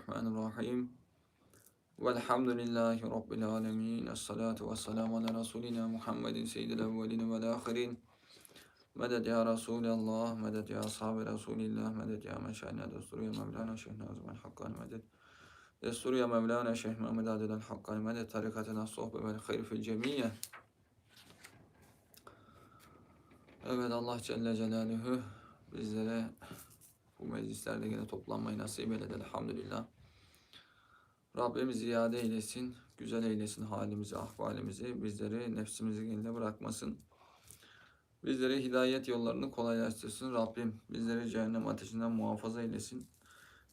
الرحمن الرحيم. والحمد لله رب العالمين الصلاة والسلام على رسولنا محمد سيد الأولين والآخرين. مدد يا رسول الله مدد يا أصحاب رسول الله مدد يا من مشاهدنا دستور يا مولانا شيخنا عزم الحق المدد دستور يا مولانا شيخ محمد عدد الحق المدد طريقتنا الصحبة والخير في الجميع. Evet Allah Celle Celaluhu bizlere bu meclislerde yine toplanmayı nasip eyledi elhamdülillah. Rabbimiz ziyade eylesin, güzel eylesin halimizi, ahvalimizi, bizleri nefsimizin eline bırakmasın. Bizlere hidayet yollarını kolaylaştırsın. Rabbim bizleri cehennem ateşinden muhafaza eylesin.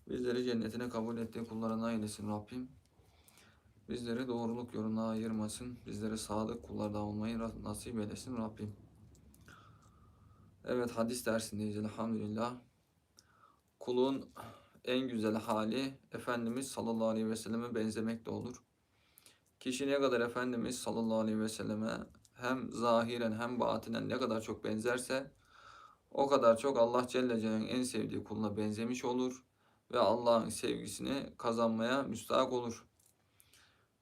Bizleri cennetine kabul ettiği kullarına eylesin Rabbim. Bizleri doğruluk yoluna ayırmasın. Bizleri sadık kullardan olmayı nasip eylesin Rabbim. Evet hadis dersindeyiz elhamdülillah. Kulun en güzel hali Efendimiz sallallahu aleyhi ve selleme benzemek de olur. Kişi ne kadar Efendimiz sallallahu aleyhi ve selleme hem zahiren hem batinen ne kadar çok benzerse o kadar çok Allah Celle Celaluhu'nun en sevdiği kuluna benzemiş olur ve Allah'ın sevgisini kazanmaya müstahak olur.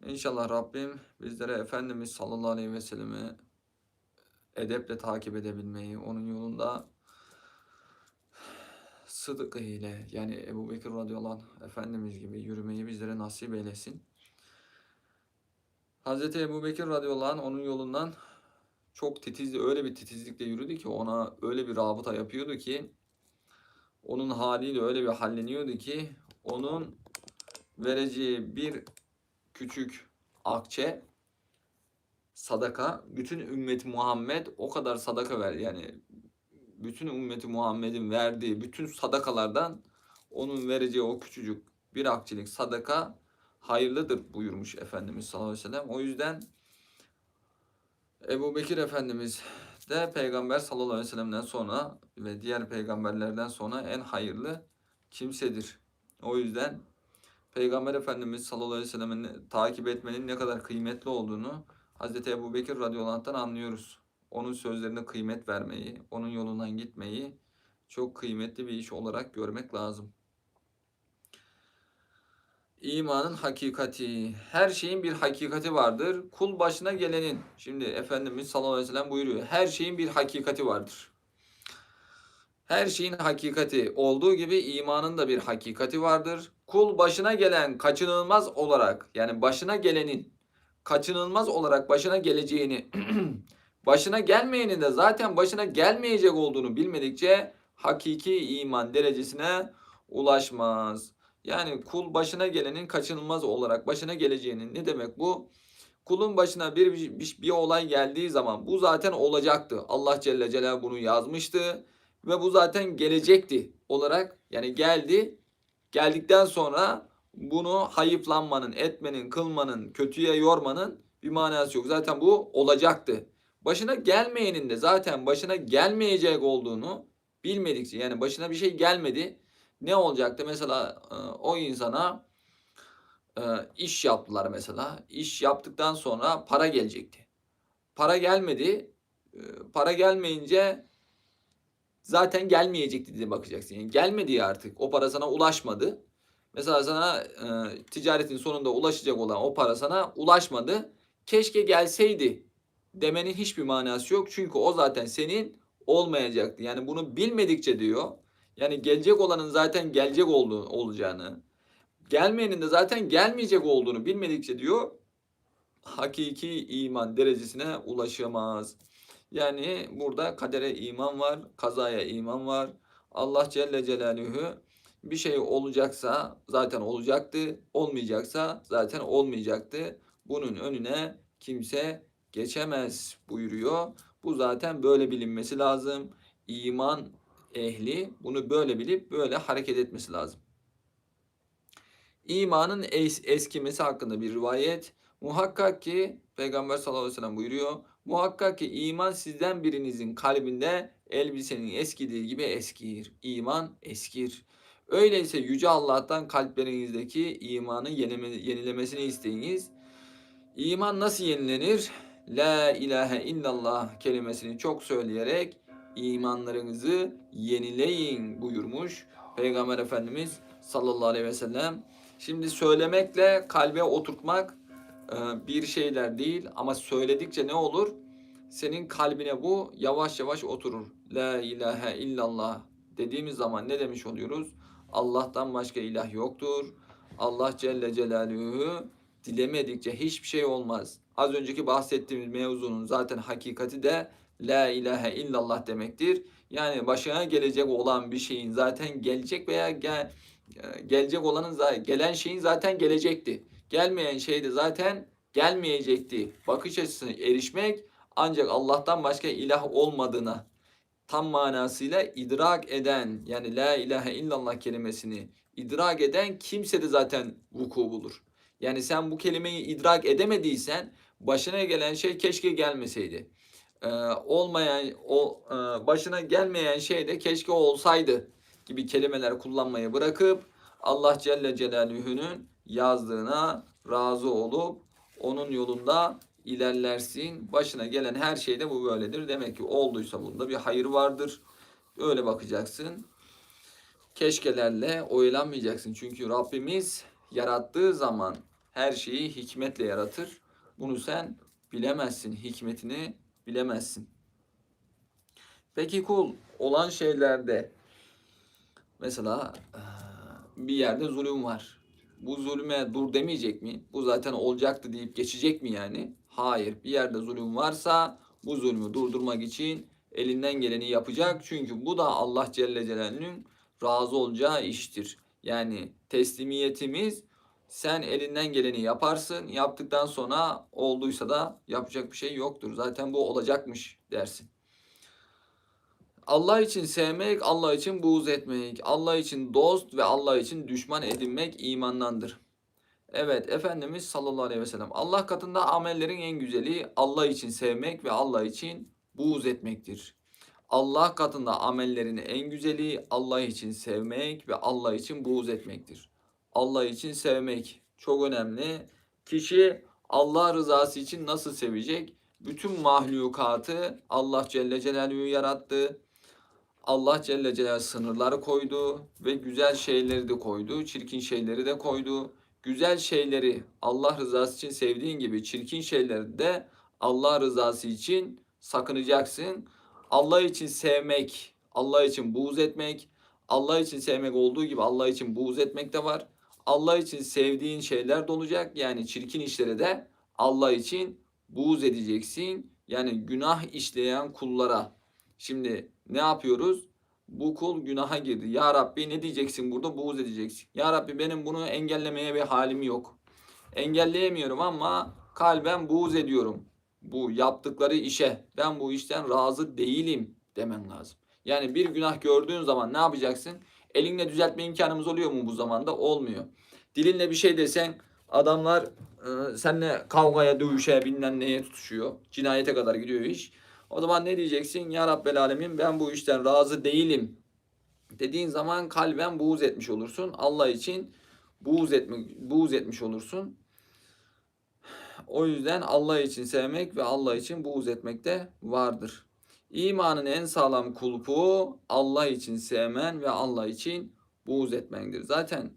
İnşallah Rabbim bizlere Efendimiz sallallahu aleyhi ve sellemi edeple takip edebilmeyi, onun yolunda sıdkı ile yani Ebu Bekir radıyallahu anh Efendimiz gibi yürümeyi bizlere nasip eylesin. Hazreti Ebu Bekir radıyallahu anh onun yolundan çok titizli, öyle bir titizlikle yürüdü ki ona öyle bir rabıta yapıyordu ki onun haliyle öyle bir halleniyordu ki onun vereceği bir küçük akçe sadaka bütün ümmeti Muhammed o kadar sadaka ver yani bütün ümmeti Muhammed'in verdiği bütün sadakalardan onun vereceği o küçücük bir akçelik sadaka hayırlıdır buyurmuş Efendimiz sallallahu aleyhi ve sellem. O yüzden Ebu Bekir Efendimiz de Peygamber sallallahu aleyhi ve sellem'den sonra ve diğer peygamberlerden sonra en hayırlı kimsedir. O yüzden Peygamber Efendimiz sallallahu aleyhi ve sellem'i takip etmenin ne kadar kıymetli olduğunu Hz. Ebu Bekir radıyallahu anh'tan anlıyoruz. Onun sözlerine kıymet vermeyi, onun yolundan gitmeyi çok kıymetli bir iş olarak görmek lazım. İmanın hakikati. Her şeyin bir hakikati vardır. Kul başına gelenin. Şimdi Efendimiz sallallahu aleyhi ve sellem buyuruyor. Her şeyin bir hakikati vardır. Her şeyin hakikati olduğu gibi imanın da bir hakikati vardır. Kul başına gelen kaçınılmaz olarak yani başına gelenin kaçınılmaz olarak başına geleceğini başına gelmeyenin de zaten başına gelmeyecek olduğunu bilmedikçe hakiki iman derecesine ulaşmaz. Yani kul başına gelenin kaçınılmaz olarak başına geleceğinin ne demek bu? Kulun başına bir, bir, bir olay geldiği zaman bu zaten olacaktı. Allah Celle Celaluhu bunu yazmıştı ve bu zaten gelecekti olarak yani geldi. Geldikten sonra bunu hayıflanmanın, etmenin, kılmanın, kötüye yormanın bir manası yok. Zaten bu olacaktı. Başına gelmeyenin de zaten başına gelmeyecek olduğunu bilmedikçe yani başına bir şey gelmedi. Ne olacaktı? Mesela e, o insana e, iş yaptılar mesela. İş yaptıktan sonra para gelecekti. Para gelmedi. E, para gelmeyince zaten gelmeyecekti diye bakacaksın. Yani gelmedi artık. O para sana ulaşmadı. Mesela sana ticaretin sonunda ulaşacak olan o para sana ulaşmadı. Keşke gelseydi demenin hiçbir manası yok. Çünkü o zaten senin olmayacaktı. Yani bunu bilmedikçe diyor. Yani gelecek olanın zaten gelecek olduğu olacağını, gelmeyenin de zaten gelmeyecek olduğunu bilmedikçe diyor hakiki iman derecesine ulaşamaz. Yani burada kadere iman var, kazaya iman var. Allah Celle Celaluhu bir şey olacaksa zaten olacaktı, olmayacaksa zaten olmayacaktı. Bunun önüne kimse geçemez buyuruyor. Bu zaten böyle bilinmesi lazım. İman ehli bunu böyle bilip böyle hareket etmesi lazım. İmanın es eskimesi hakkında bir rivayet. Muhakkak ki Peygamber sallallahu aleyhi ve sellem buyuruyor. Muhakkak ki iman sizden birinizin kalbinde elbisenin eskidiği gibi eskir. İman eskir. Öyleyse Yüce Allah'tan kalplerinizdeki imanı yenilemesini isteyiniz. İman nasıl yenilenir? La ilahe illallah kelimesini çok söyleyerek imanlarınızı yenileyin buyurmuş Peygamber Efendimiz sallallahu aleyhi ve sellem. Şimdi söylemekle kalbe oturtmak e, bir şeyler değil ama söyledikçe ne olur? Senin kalbine bu yavaş yavaş oturur. La ilahe illallah dediğimiz zaman ne demiş oluyoruz? Allah'tan başka ilah yoktur. Allah Celle Celaluhu dilemedikçe hiçbir şey olmaz. Az önceki bahsettiğimiz mevzunun zaten hakikati de La ilahe illallah demektir. Yani başına gelecek olan bir şeyin zaten gelecek veya gel, e, gelecek olanın gelen şeyin zaten gelecekti. Gelmeyen şey de zaten gelmeyecekti. Bakış açısına erişmek ancak Allah'tan başka ilah olmadığına tam manasıyla idrak eden yani la ilahe illallah kelimesini idrak eden kimse de zaten vuku bulur. Yani sen bu kelimeyi idrak edemediysen başına gelen şey keşke gelmeseydi. Ee, olmayan o e, başına gelmeyen şey de keşke olsaydı gibi kelimeler kullanmayı bırakıp Allah Celle Celaluhu'nun yazdığına razı olup onun yolunda ilerlersin. Başına gelen her şeyde bu böyledir. Demek ki olduysa bunda bir hayır vardır. Öyle bakacaksın. Keşkelerle oyalanmayacaksın. Çünkü Rabbimiz yarattığı zaman her şeyi hikmetle yaratır. Bunu sen bilemezsin. Hikmetini bilemezsin. Peki kul olan şeylerde mesela bir yerde zulüm var. Bu zulüme dur demeyecek mi? Bu zaten olacaktı deyip geçecek mi yani? Hayır. Bir yerde zulüm varsa bu zulmü durdurmak için elinden geleni yapacak. Çünkü bu da Allah Celle Celaluhu'nun razı olacağı iştir. Yani teslimiyetimiz sen elinden geleni yaparsın. Yaptıktan sonra olduysa da yapacak bir şey yoktur. Zaten bu olacakmış dersin. Allah için sevmek, Allah için buğz etmek, Allah için dost ve Allah için düşman edinmek imandandır. Evet Efendimiz sallallahu aleyhi ve sellem Allah katında amellerin en güzeli Allah için sevmek ve Allah için buğz etmektir. Allah katında amellerin en güzeli Allah için sevmek ve Allah için buğz etmektir. Allah için sevmek çok önemli. Kişi Allah rızası için nasıl sevecek? Bütün mahlukatı Allah Celle Celaluhu yarattı. Allah Celle Celaluhu sınırları koydu ve güzel şeyleri de koydu, çirkin şeyleri de koydu. Güzel şeyleri Allah rızası için sevdiğin gibi çirkin şeyleri de Allah rızası için sakınacaksın. Allah için sevmek, Allah için buğz etmek, Allah için sevmek olduğu gibi Allah için buğz etmek de var. Allah için sevdiğin şeyler de olacak. Yani çirkin işlere de Allah için buğz edeceksin. Yani günah işleyen kullara. Şimdi ne yapıyoruz? Bu kul günaha girdi. Ya Rabbi ne diyeceksin burada? Buğz edeceksin. Ya Rabbi benim bunu engellemeye bir halim yok. Engelleyemiyorum ama kalben buğz ediyorum. Bu yaptıkları işe ben bu işten razı değilim demen lazım. Yani bir günah gördüğün zaman ne yapacaksın? Elinle düzeltme imkanımız oluyor mu bu zamanda? Olmuyor. Dilinle bir şey desen adamlar e, seninle kavgaya, dövüşe, bilmem neye tutuşuyor. Cinayete kadar gidiyor iş. O zaman ne diyeceksin? Ya Rabbel Alemin ben bu işten razı değilim. Dediğin zaman kalben buğz etmiş olursun. Allah için buğz, etme, buğz etmiş olursun. O yüzden Allah için sevmek ve Allah için buğz etmek de vardır. İmanın en sağlam kulpu Allah için sevmen ve Allah için buğz etmendir. Zaten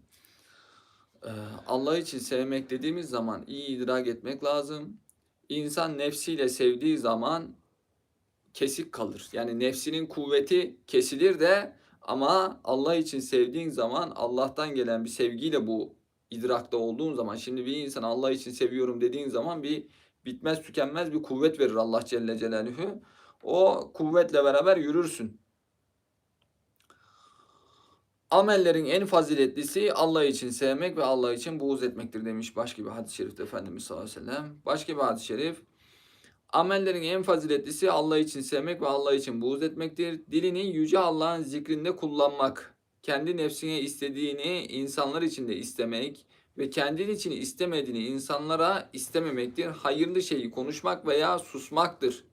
e, Allah için sevmek dediğimiz zaman iyi idrak etmek lazım. İnsan nefsiyle sevdiği zaman kesik kalır. Yani nefsinin kuvveti kesilir de ama Allah için sevdiğin zaman Allah'tan gelen bir sevgiyle bu idrakta olduğun zaman şimdi bir insan Allah için seviyorum dediğin zaman bir bitmez tükenmez bir kuvvet verir Allah Celle Celaluhu. O kuvvetle beraber yürürsün. Amellerin en faziletlisi Allah için sevmek ve Allah için buğz etmektir demiş başka bir hadis-i şerifte Efendimiz sallallahu aleyhi ve sellem. Başka bir hadis-i şerif. Amellerin en faziletlisi Allah için sevmek ve Allah için buğz etmektir. Dilini yüce Allah'ın zikrinde kullanmak, kendi nefsine istediğini insanlar için de istemek ve kendin için istemediğini insanlara istememektir. Hayırlı şeyi konuşmak veya susmaktır.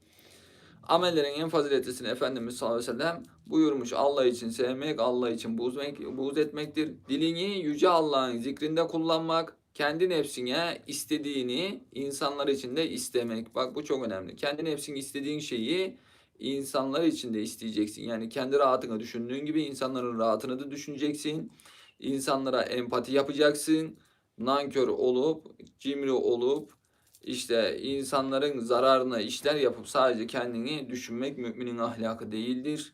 Amellerin en faziletlisini Efendimiz sallallahu aleyhi ve sellem buyurmuş. Allah için sevmek, Allah için buğz, buğz etmektir. Dilini yüce Allah'ın zikrinde kullanmak, kendi nefsine istediğini insanlar için de istemek. Bak bu çok önemli. Kendi nefsin istediğin şeyi insanlar için de isteyeceksin. Yani kendi rahatını düşündüğün gibi insanların rahatını da düşüneceksin. İnsanlara empati yapacaksın. Nankör olup, cimri olup, işte insanların zararına işler yapıp sadece kendini düşünmek müminin ahlakı değildir.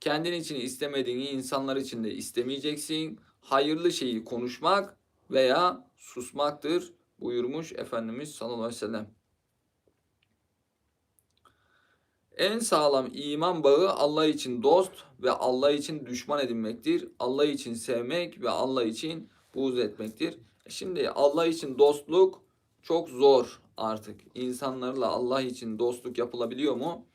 Kendin için istemediğini insanlar için de istemeyeceksin. Hayırlı şeyi konuşmak veya susmaktır buyurmuş Efendimiz sallallahu aleyhi ve sellem. En sağlam iman bağı Allah için dost ve Allah için düşman edinmektir. Allah için sevmek ve Allah için buğz etmektir. Şimdi Allah için dostluk çok zor artık. İnsanlarla Allah için dostluk yapılabiliyor mu?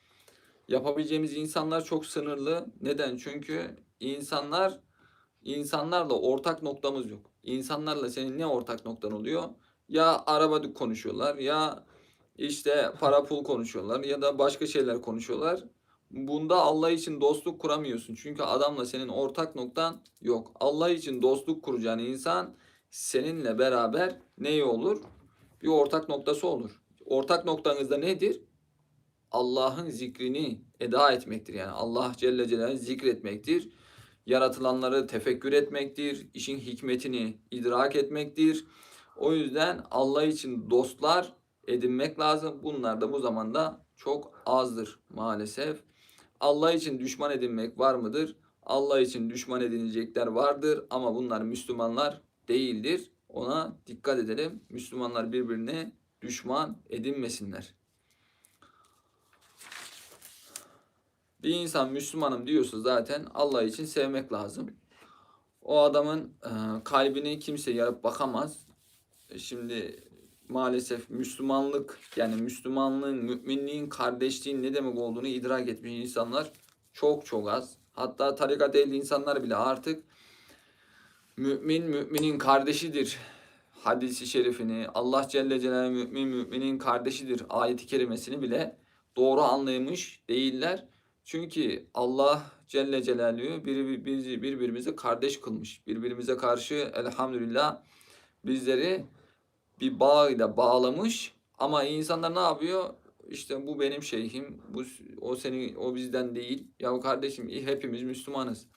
Yapabileceğimiz insanlar çok sınırlı. Neden? Çünkü insanlar insanlarla ortak noktamız yok. İnsanlarla senin ne ortak noktan oluyor? Ya araba konuşuyorlar ya işte para pul konuşuyorlar ya da başka şeyler konuşuyorlar. Bunda Allah için dostluk kuramıyorsun. Çünkü adamla senin ortak noktan yok. Allah için dostluk kuracağın insan seninle beraber neyi olur? Bir ortak noktası olur. Ortak noktanız da nedir? Allah'ın zikrini eda etmektir. Yani Allah Celle Celaluhu zikretmektir. Yaratılanları tefekkür etmektir. işin hikmetini idrak etmektir. O yüzden Allah için dostlar edinmek lazım. Bunlar da bu zamanda çok azdır maalesef. Allah için düşman edinmek var mıdır? Allah için düşman edinecekler vardır ama bunlar Müslümanlar değildir. Ona dikkat edelim. Müslümanlar birbirine düşman edinmesinler. Bir insan Müslümanım diyorsa zaten Allah için sevmek lazım. O adamın e, kalbini kimse yarıp bakamaz. E, Şimdi maalesef Müslümanlık yani Müslümanlığın, müminliğin, kardeşliğin ne demek olduğunu idrak etmiş insanlar çok çok az. Hatta tarikat ehli insanlar bile artık mümin müminin kardeşidir hadisi şerifini Allah Celle Celaluhu mümin müminin kardeşidir ayeti kerimesini bile doğru anlayamış değiller. Çünkü Allah Celle Celaluhu bir, bizi birbirimize kardeş kılmış. Birbirimize karşı elhamdülillah bizleri bir bağ ile bağlamış. Ama insanlar ne yapıyor? İşte bu benim şeyhim, bu o senin o bizden değil. Ya kardeşim hepimiz Müslümanız.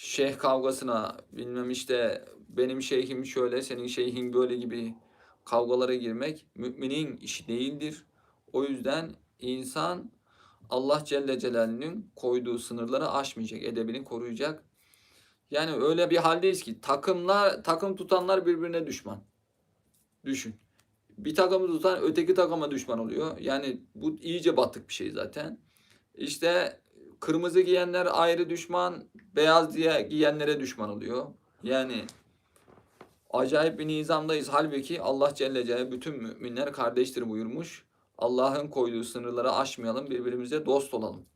Şeyh kavgasına bilmem işte benim şeyhim şöyle, senin şeyhin böyle gibi kavgalara girmek müminin işi değildir. O yüzden insan Allah Celle Celaluhu'nun koyduğu sınırları aşmayacak, edebini koruyacak. Yani öyle bir haldeyiz ki takımlar takım tutanlar birbirine düşman. Düşün. Bir takımı tutan öteki takıma düşman oluyor. Yani bu iyice batık bir şey zaten. İşte kırmızı giyenler ayrı düşman, beyaz diye giyenlere düşman oluyor. Yani acayip bir nizamdayız. Halbuki Allah Celle Celaluhu bütün müminler kardeştir buyurmuş. Allah'ın koyduğu sınırları aşmayalım, birbirimize dost olalım.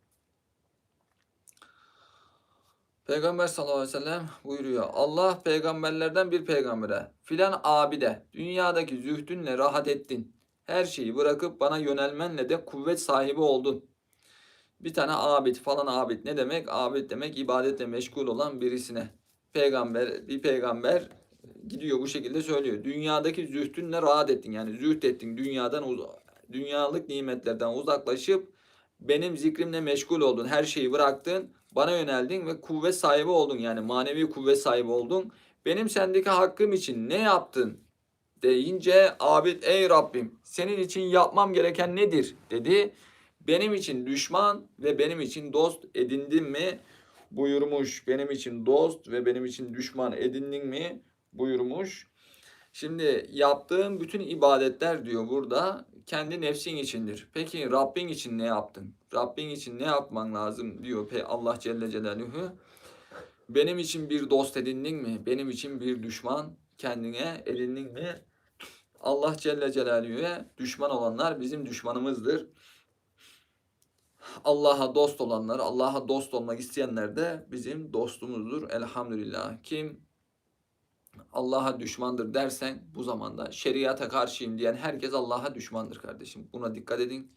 Peygamber sallallahu aleyhi ve sellem buyuruyor. Allah peygamberlerden bir peygambere filan abide dünyadaki zühdünle rahat ettin. Her şeyi bırakıp bana yönelmenle de kuvvet sahibi oldun. Bir tane abid falan abid ne demek? Abid demek ibadetle meşgul olan birisine. Peygamber bir peygamber gidiyor bu şekilde söylüyor. Dünyadaki zühdünle rahat ettin. Yani zühd ettin dünyadan dünyalık nimetlerden uzaklaşıp benim zikrimle meşgul oldun. Her şeyi bıraktın. Bana yöneldin ve kuvvet sahibi oldun. Yani manevi kuvvet sahibi oldun. Benim sendeki hakkım için ne yaptın? Deyince abid ey Rabbim senin için yapmam gereken nedir? Dedi. Benim için düşman ve benim için dost edindin mi? Buyurmuş. Benim için dost ve benim için düşman edindin mi? Buyurmuş. Şimdi yaptığın bütün ibadetler diyor burada kendi nefsin içindir. Peki Rabbin için ne yaptın? Rabbin için ne yapman lazım diyor Allah Celle Celaluhu. Benim için bir dost edindin mi? Benim için bir düşman kendine edindin mi? Allah Celle Celaluhu'ya düşman olanlar bizim düşmanımızdır. Allah'a dost olanlar, Allah'a dost olmak isteyenler de bizim dostumuzdur. Elhamdülillah. Kim Allah'a düşmandır dersen bu zamanda şeriata karşıyım diyen herkes Allah'a düşmandır kardeşim. Buna dikkat edin.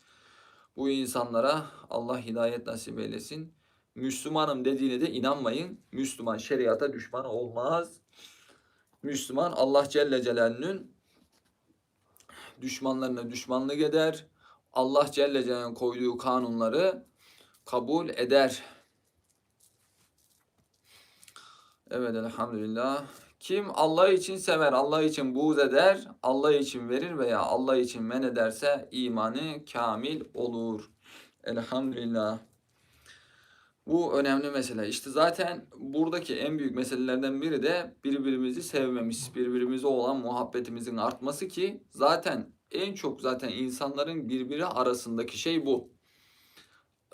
Bu insanlara Allah hidayet nasip eylesin. Müslümanım dediğine de inanmayın. Müslüman şeriata düşman olmaz. Müslüman Allah Celle Celaluhu'nun düşmanlarına düşmanlık eder. Allah Celle Celaluhu'nun koyduğu kanunları kabul eder. Evet elhamdülillah. Kim Allah için sever, Allah için buğz eder, Allah için verir veya Allah için men ederse imanı kamil olur. Elhamdülillah. Bu önemli mesele. İşte zaten buradaki en büyük meselelerden biri de birbirimizi sevmemiz, birbirimize olan muhabbetimizin artması ki zaten en çok zaten insanların birbiri arasındaki şey bu.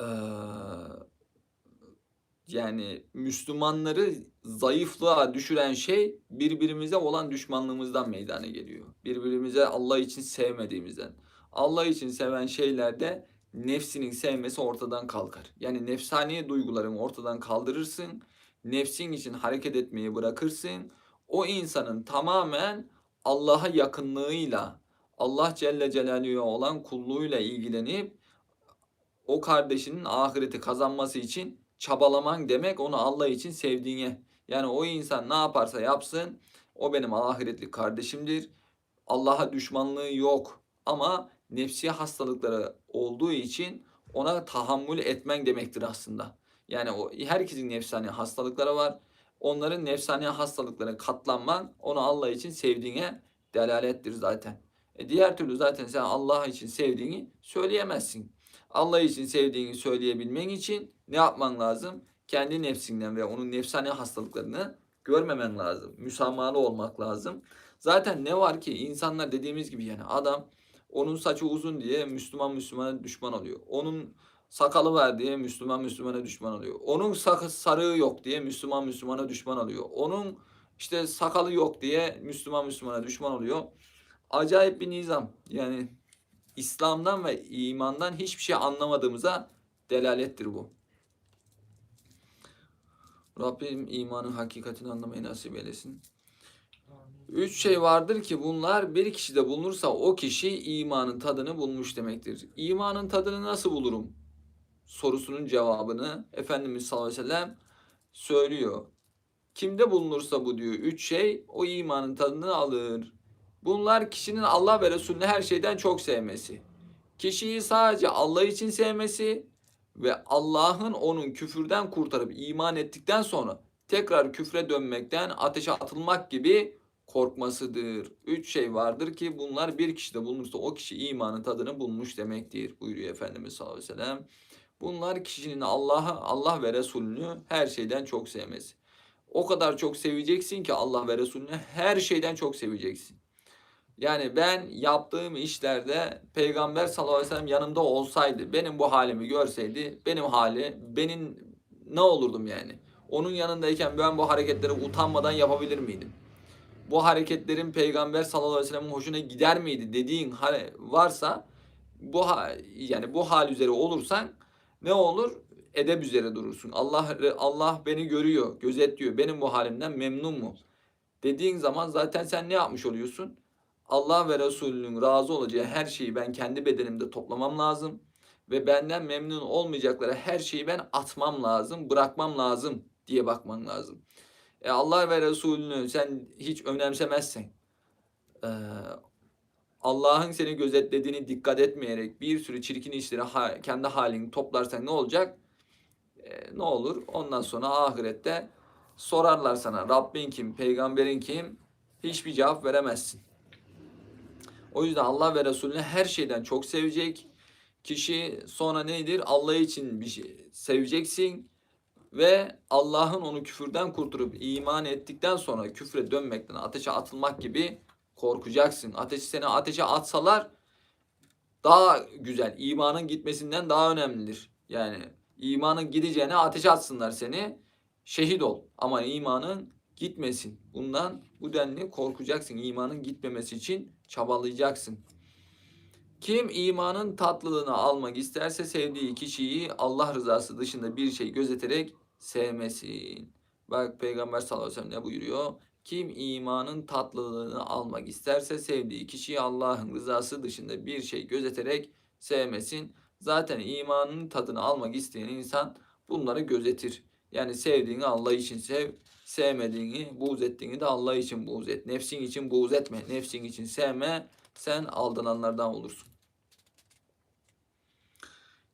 Ee, yani Müslümanları zayıflığa düşüren şey birbirimize olan düşmanlığımızdan meydana geliyor. Birbirimize Allah için sevmediğimizden. Allah için seven şeylerde nefsinin sevmesi ortadan kalkar. Yani nefsani duygularını ortadan kaldırırsın. Nefsin için hareket etmeyi bırakırsın. O insanın tamamen Allah'a yakınlığıyla, Allah Celle Celaluhu'ya olan kulluğuyla ilgilenip o kardeşinin ahireti kazanması için çabalaman demek onu Allah için sevdiğine. Yani o insan ne yaparsa yapsın o benim ahiretli kardeşimdir. Allah'a düşmanlığı yok ama nefsi hastalıkları olduğu için ona tahammül etmen demektir aslında. Yani o herkesin nefsani hastalıkları var. Onların nefsani hastalıklarına katlanman onu Allah için sevdiğine delalettir zaten. E diğer türlü zaten sen Allah için sevdiğini söyleyemezsin. Allah için sevdiğini söyleyebilmen için ne yapman lazım? Kendi nefsinden ve onun nefsani hastalıklarını görmemen lazım. Müsamahalı olmak lazım. Zaten ne var ki insanlar dediğimiz gibi yani adam onun saçı uzun diye Müslüman Müslümana düşman oluyor. Onun sakalı var diye Müslüman Müslümana düşman oluyor. Onun sakı sarığı yok diye Müslüman Müslümana düşman oluyor. Onun işte sakalı yok diye Müslüman Müslümana düşman oluyor. Acayip bir nizam. Yani İslam'dan ve imandan hiçbir şey anlamadığımıza delalettir bu. Rabbim imanın hakikatini anlamayı nasip eylesin. Üç şey vardır ki bunlar bir kişide bulunursa o kişi imanın tadını bulmuş demektir. İmanın tadını nasıl bulurum? Sorusunun cevabını Efendimiz sallallahu aleyhi ve sellem söylüyor. Kimde bulunursa bu diyor üç şey o imanın tadını alır. Bunlar kişinin Allah ve Resulüne her şeyden çok sevmesi. Kişiyi sadece Allah için sevmesi ve Allah'ın onun küfürden kurtarıp iman ettikten sonra tekrar küfre dönmekten ateşe atılmak gibi korkmasıdır. Üç şey vardır ki bunlar bir kişide bulunursa o kişi imanın tadını bulmuş demektir buyuruyor Efendimiz sallallahu aleyhi ve sellem. Bunlar kişinin Allah'ı, Allah ve Resulünü her şeyden çok sevmesi. O kadar çok seveceksin ki Allah ve Resulünü her şeyden çok seveceksin. Yani ben yaptığım işlerde Peygamber sallallahu aleyhi ve sellem yanımda olsaydı, benim bu halimi görseydi, benim hali, benim ne olurdum yani? Onun yanındayken ben bu hareketleri utanmadan yapabilir miydim? Bu hareketlerin Peygamber sallallahu aleyhi ve sellem'in hoşuna gider miydi dediğin varsa bu yani bu hal üzere olursan ne olur? Edep üzere durursun. Allah Allah beni görüyor, gözetliyor. Benim bu halimden memnun mu? Dediğin zaman zaten sen ne yapmış oluyorsun? Allah ve Resulünün razı olacağı her şeyi ben kendi bedenimde toplamam lazım. Ve benden memnun olmayacakları her şeyi ben atmam lazım, bırakmam lazım diye bakman lazım. E Allah ve Resulünü sen hiç önemsemezsen, e, Allah'ın seni gözetlediğini dikkat etmeyerek bir sürü çirkin işleri kendi halini toplarsan ne olacak? E, ne olur? Ondan sonra ahirette sorarlar sana Rabbin kim, peygamberin kim? Hiçbir cevap veremezsin. O yüzden Allah ve Resulünü her şeyden çok sevecek. Kişi sonra nedir? Allah için bir şey seveceksin ve Allah'ın onu küfürden kurtarıp iman ettikten sonra küfre dönmekten, ateşe atılmak gibi korkacaksın. Ateşi seni ateşe atsalar daha güzel. İmanın gitmesinden daha önemlidir. Yani imanın gideceğine ateşe atsınlar seni. Şehit ol. Ama imanın gitmesin. Bundan bu denli korkacaksın. İmanın gitmemesi için çabalayacaksın. Kim imanın tatlılığını almak isterse sevdiği kişiyi Allah rızası dışında bir şey gözeterek sevmesin. Bak Peygamber sallallahu aleyhi ve sellem ne buyuruyor? Kim imanın tatlılığını almak isterse sevdiği kişiyi Allah'ın rızası dışında bir şey gözeterek sevmesin. Zaten imanın tadını almak isteyen insan bunları gözetir. Yani sevdiğini Allah için sev, sevmediğini, buğz ettiğini de Allah için buğz et. Nefsin için buğz etme, nefsin için sevme. Sen aldananlardan olursun.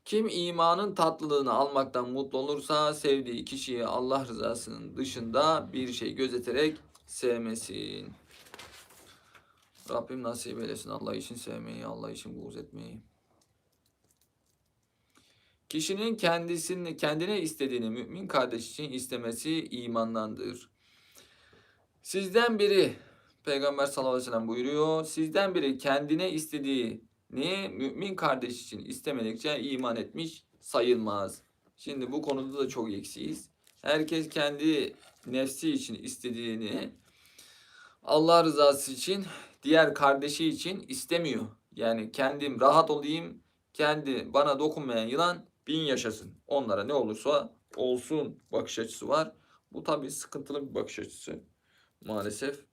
Kim imanın tatlılığını almaktan mutlu olursa sevdiği kişiyi Allah rızasının dışında bir şey gözeterek sevmesin. Rabbim nasip eylesin Allah için sevmeyi, Allah için buğz etmeyi. Kişinin kendisini kendine istediğini mümin kardeş için istemesi imandandır. Sizden biri Peygamber sallallahu aleyhi ve sellem buyuruyor. Sizden biri kendine istediğini mümin kardeş için istemedikçe iman etmiş sayılmaz. Şimdi bu konuda da çok eksiyiz. Herkes kendi nefsi için istediğini Allah rızası için diğer kardeşi için istemiyor. Yani kendim rahat olayım, kendi bana dokunmayan yılan bin yaşasın. Onlara ne olursa olsun bakış açısı var. Bu tabii sıkıntılı bir bakış açısı. Maalesef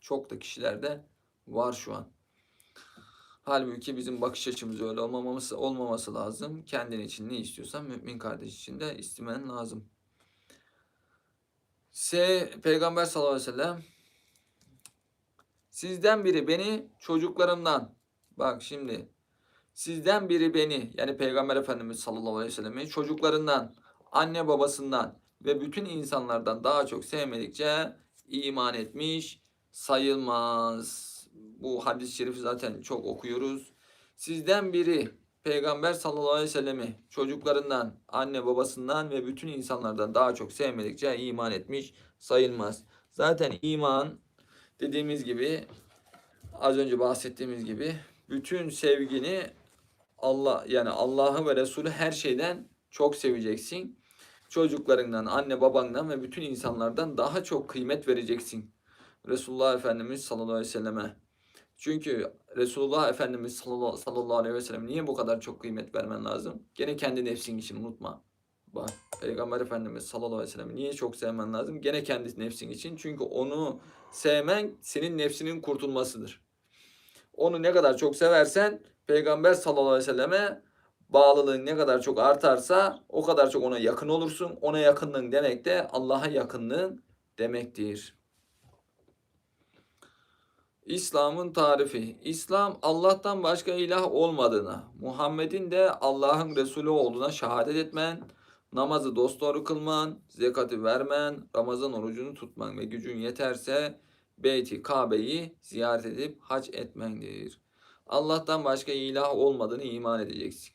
çok da kişilerde var şu an. Halbuki bizim bakış açımız öyle olmaması, olmaması lazım. Kendin için ne istiyorsan mümin kardeş için de istemen lazım. Se Peygamber sallallahu aleyhi ve sellem sizden biri beni çocuklarımdan bak şimdi sizden biri beni yani Peygamber Efendimiz sallallahu aleyhi ve sellem'i çocuklarından anne babasından ve bütün insanlardan daha çok sevmedikçe iman etmiş sayılmaz. Bu hadis-i şerifi zaten çok okuyoruz. Sizden biri Peygamber sallallahu aleyhi ve sellem'i çocuklarından, anne babasından ve bütün insanlardan daha çok sevmedikçe iman etmiş sayılmaz. Zaten iman dediğimiz gibi az önce bahsettiğimiz gibi bütün sevgini Allah yani Allah'ı ve Resulü her şeyden çok seveceksin. Çocuklarından, anne babandan ve bütün insanlardan daha çok kıymet vereceksin. Resulullah Efendimiz sallallahu aleyhi ve selleme. Çünkü Resulullah Efendimiz sallallahu, aleyhi ve sellem niye bu kadar çok kıymet vermen lazım? Gene kendi nefsin için unutma. Bak Peygamber Efendimiz sallallahu aleyhi ve sellem niye çok sevmen lazım? Gene kendi nefsin için. Çünkü onu sevmen senin nefsinin kurtulmasıdır. Onu ne kadar çok seversen Peygamber sallallahu aleyhi ve selleme bağlılığın ne kadar çok artarsa o kadar çok ona yakın olursun. Ona yakınlığın demek de Allah'a yakınlığın demektir. İslam'ın tarifi. İslam Allah'tan başka ilah olmadığına, Muhammed'in de Allah'ın Resulü olduğuna şehadet etmen, namazı dosdoğru kılman, zekatı vermen, Ramazan orucunu tutman ve gücün yeterse Beyti Kabe'yi ziyaret edip hac etmendir. Allah'tan başka ilah olmadığını iman edeceksin.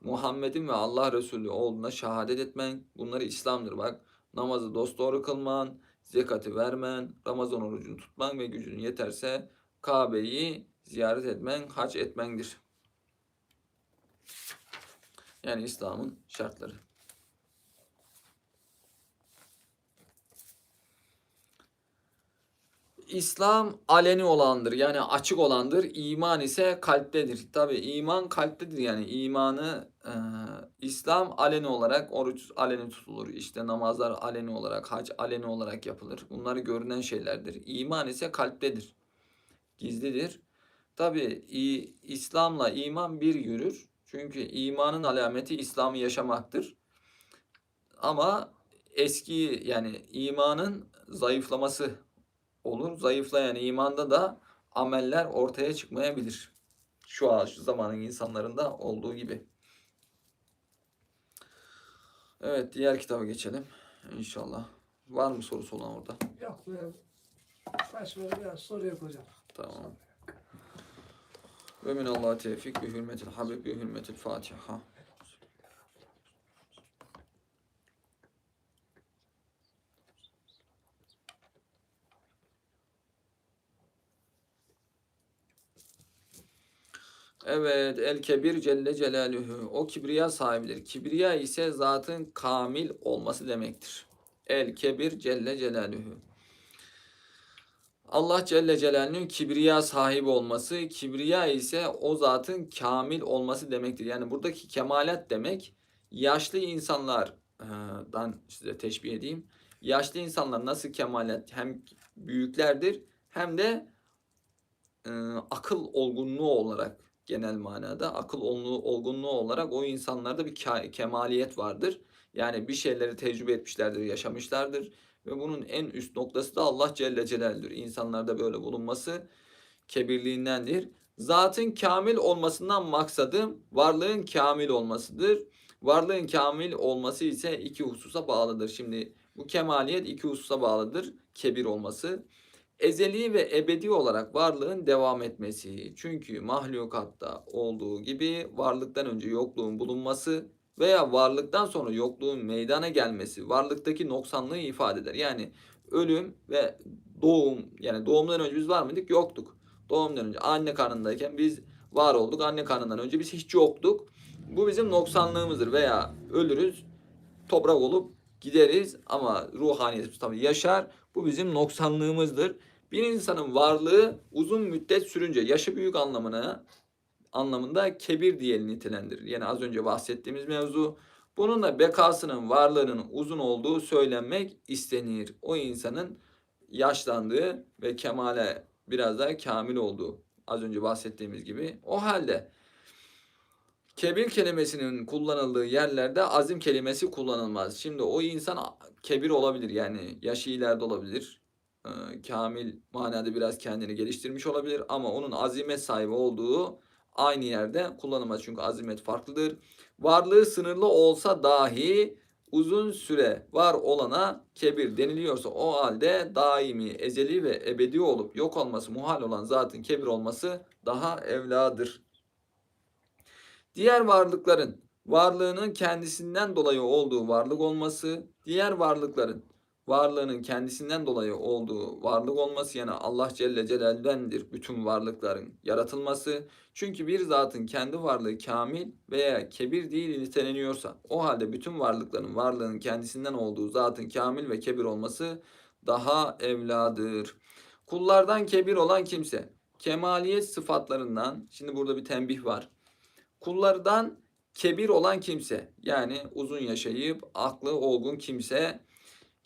Muhammed'in ve Allah Resulü olduğuna şehadet etmen, bunları İslam'dır bak. Namazı dosdoğru kılman, zekatı vermen, Ramazan orucunu tutman ve gücün yeterse Kabe'yi ziyaret etmen, hac etmendir. Yani İslam'ın şartları. İslam aleni olandır yani açık olandır. İman ise kalptedir. Tabi iman kalptedir yani imanı e, İslam aleni olarak oruç aleni tutulur. İşte namazlar aleni olarak, hac aleni olarak yapılır. Bunlar görünen şeylerdir. İman ise kalptedir. Gizlidir. Tabi İslam'la iman bir yürür. Çünkü imanın alameti İslam'ı yaşamaktır. Ama eski yani imanın zayıflaması olur. Zayıflayan imanda da ameller ortaya çıkmayabilir. Şu an şu zamanın insanlarında olduğu gibi. Evet diğer kitaba geçelim. İnşallah. Var mı sorusu olan orada? Yok saçma biraz soru yok hocam. Tamam. Ve minallah tevfik bi hürmetil habib bi hürmetil fatiha. Evet, el kebir celle celaluhu. O kibriya sahibidir. Kibriya ise zatın kamil olması demektir. El kebir celle celaluhu. Allah Celle Celaluhu'nun kibriya sahibi olması, kibriya ise o zatın kamil olması demektir. Yani buradaki kemalat demek yaşlı insanlardan size teşbih edeyim. Yaşlı insanlar nasıl kemalat hem büyüklerdir hem de e, akıl olgunluğu olarak genel manada akıl olgunluğu, olgunluğu olarak o insanlarda bir kemaliyet vardır. Yani bir şeyleri tecrübe etmişlerdir, yaşamışlardır ve bunun en üst noktası da Allah Celle Celaluhu'dur. İnsanlarda böyle bulunması kebirliğindendir. Zatın kamil olmasından maksadım varlığın kamil olmasıdır. Varlığın kamil olması ise iki hususa bağlıdır. Şimdi bu kemaliyet iki hususa bağlıdır. Kebir olması. Ezeli ve ebedi olarak varlığın devam etmesi. Çünkü mahlukatta olduğu gibi varlıktan önce yokluğun bulunması veya varlıktan sonra yokluğun meydana gelmesi varlıktaki noksanlığı ifade eder. Yani ölüm ve doğum yani doğumdan önce biz var mıydık? Yoktuk. Doğumdan önce anne karnındayken biz var olduk. Anne karnından önce biz hiç yoktuk. Bu bizim noksanlığımızdır veya ölürüz toprak olup gideriz ama ruhaniyetimiz tabii yaşar. Bu bizim noksanlığımızdır. Bir insanın varlığı uzun müddet sürünce yaşı büyük anlamına anlamında kebir diye nitelendirir. Yani az önce bahsettiğimiz mevzu. Bunun da bekasının varlığının uzun olduğu söylenmek istenir. O insanın yaşlandığı ve kemale biraz daha kamil olduğu az önce bahsettiğimiz gibi. O halde kebir kelimesinin kullanıldığı yerlerde azim kelimesi kullanılmaz. Şimdi o insan kebir olabilir yani yaşı ileride olabilir. Ee, kamil manada biraz kendini geliştirmiş olabilir ama onun azimet sahibi olduğu aynı yerde kullanılmaz. Çünkü azimet farklıdır. Varlığı sınırlı olsa dahi uzun süre var olana kebir deniliyorsa o halde daimi, ezeli ve ebedi olup yok olması muhal olan zatın kebir olması daha evladır. Diğer varlıkların varlığının kendisinden dolayı olduğu varlık olması, diğer varlıkların varlığının kendisinden dolayı olduğu varlık olması yani Allah Celle Celal'dendir bütün varlıkların yaratılması. Çünkü bir zatın kendi varlığı kamil veya kebir değil niteleniyorsa o halde bütün varlıkların varlığının kendisinden olduğu zatın kamil ve kebir olması daha evladır. Kullardan kebir olan kimse kemaliyet sıfatlarından şimdi burada bir tembih var. Kullardan kebir olan kimse yani uzun yaşayıp aklı olgun kimse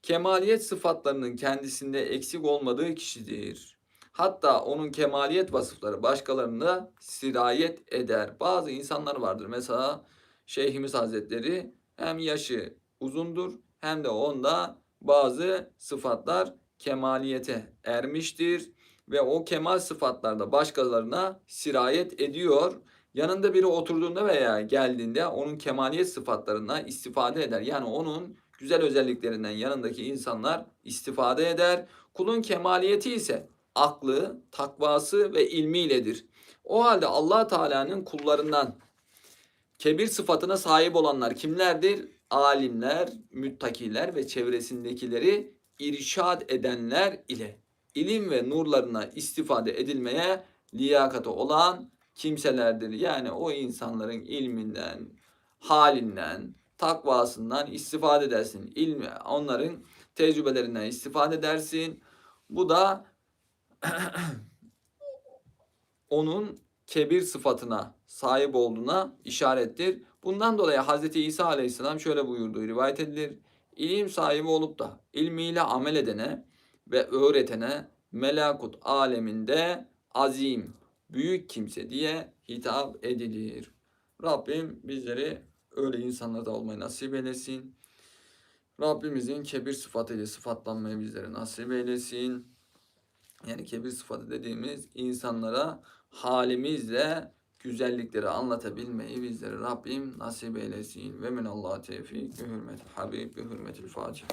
kemaliyet sıfatlarının kendisinde eksik olmadığı kişidir. Hatta onun kemaliyet vasıfları başkalarına sirayet eder. Bazı insanlar vardır. Mesela Şeyhimiz Hazretleri hem yaşı uzundur hem de onda bazı sıfatlar kemaliyete ermiştir ve o kemal sıfatlarda başkalarına sirayet ediyor. Yanında biri oturduğunda veya geldiğinde onun kemaliyet sıfatlarına istifade eder. Yani onun güzel özelliklerinden yanındaki insanlar istifade eder. Kulun kemaliyeti ise aklı, takvası ve ilmiyledir. O halde Allah Teala'nın kullarından kebir sıfatına sahip olanlar kimlerdir? Alimler, müttakiler ve çevresindekileri irşad edenler ile ilim ve nurlarına istifade edilmeye liyakati olan kimselerdir. Yani o insanların ilminden, halinden, takvasından istifade edersin. İlmi, onların tecrübelerinden istifade edersin. Bu da onun kebir sıfatına sahip olduğuna işarettir. Bundan dolayı Hz. İsa Aleyhisselam şöyle buyurduğu rivayet edilir. İlim sahibi olup da ilmiyle amel edene ve öğretene melakut aleminde azim, büyük kimse diye hitap edilir. Rabbim bizleri öyle insanlarda olmayı nasip eylesin. Rabbimizin kebir sıfatıyla sıfatlanmayı bizlere nasip eylesin. Yani kebir sıfatı dediğimiz insanlara halimizle güzellikleri anlatabilmeyi bizlere Rabbim nasip eylesin. Ve minallah tevfik ve hürmet Habib ve hürmetil Fatiha.